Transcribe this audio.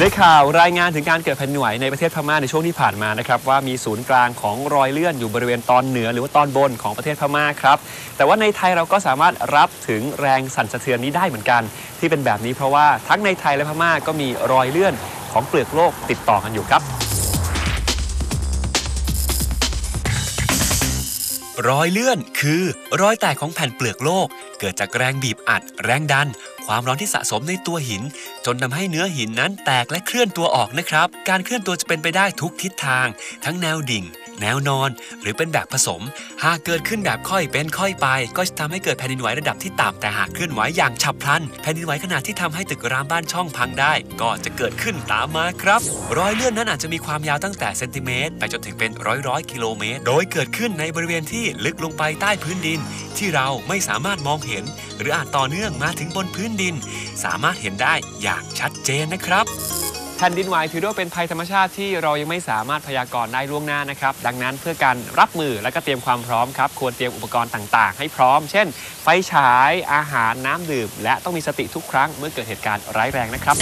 ในข่าวรายงานถึงการเกิดแผ่นดินไหวในประเทศพม่าในช่วงที่ผ่านมานะครับว่ามีศูนย์กลางของรอยเลื่อนอยู่บริเวณตอนเหนือหรือว่าตอนบนของประเทศพม่าครับแต่ว่าในไทยเราก็สามารถรับถึงแรงสั่นสะเทือนนี้ได้เหมือนกัน ที่เป็นแบบนี้เพราะว่าทั้งในไทยและพม่าก็มีรอยเลื่อนของเปลือกโลกติดต่อกันอยู่ครับ รอยเลื่อนคือ รอยแตกของแผ่นเปลือกโลก เกิดจากแรงบีบอัด แรงดัน ความร้อนที่สะสมในตัวหิน จนทำให้เนื้อหินนั้นแตกและเคลื่อนตัวออกนะครับ การเคลื่อนตัวจะเป็นไปได้ทุกทิศทาง ทั้งแนวดิ่ง แนวนอน หรือเป็นแบบผสม หากเกิดขึ้นแบบค่อยเป็นค่อยไป ก็จะทำให้เกิดแผ่นดินไหวระดับที่ต่ำแต่หากเคลื่อนไหวอย่างฉับพลัน แผ่นดินไหวขนาดที่ทำให้ตึกรามบ้านช่องพังได้ ก็จะเกิดขึ้นตามมาครับ รอยเลื่อนนั้นอาจจะมีความยาวตั้งแต่เซนติเมตรไปจนถึงเป็นร้อยร้อยกิโลเมตร โดยเกิดขึ้นในบริเวณที่ที่ลึกลงไปใต้พื้นดิน ที่เราไม่สามารถมองเห็น หรืออาจต่อเนื่องมาถึงบนพื้นดิน สามารถเห็นได้อย่างชัดเจนนะครับแผ่นดินไหวถือว่าเป็นภัยธรรมชาติที่เรายังไม่สามารถพยากรณ์ได้ล่วงหน้านะครับ ดังนั้นเพื่อการรับมือและก็เตรียมความพร้อมครับ ควรเตรียมอุปกรณ์ต่างๆ ให้พร้อม เช่น ไฟฉายอาหารน้ำดื่ม และต้องมีสติทุกครั้งเมื่อเกิดเหตุการณ์ร้ายแรงนะครับ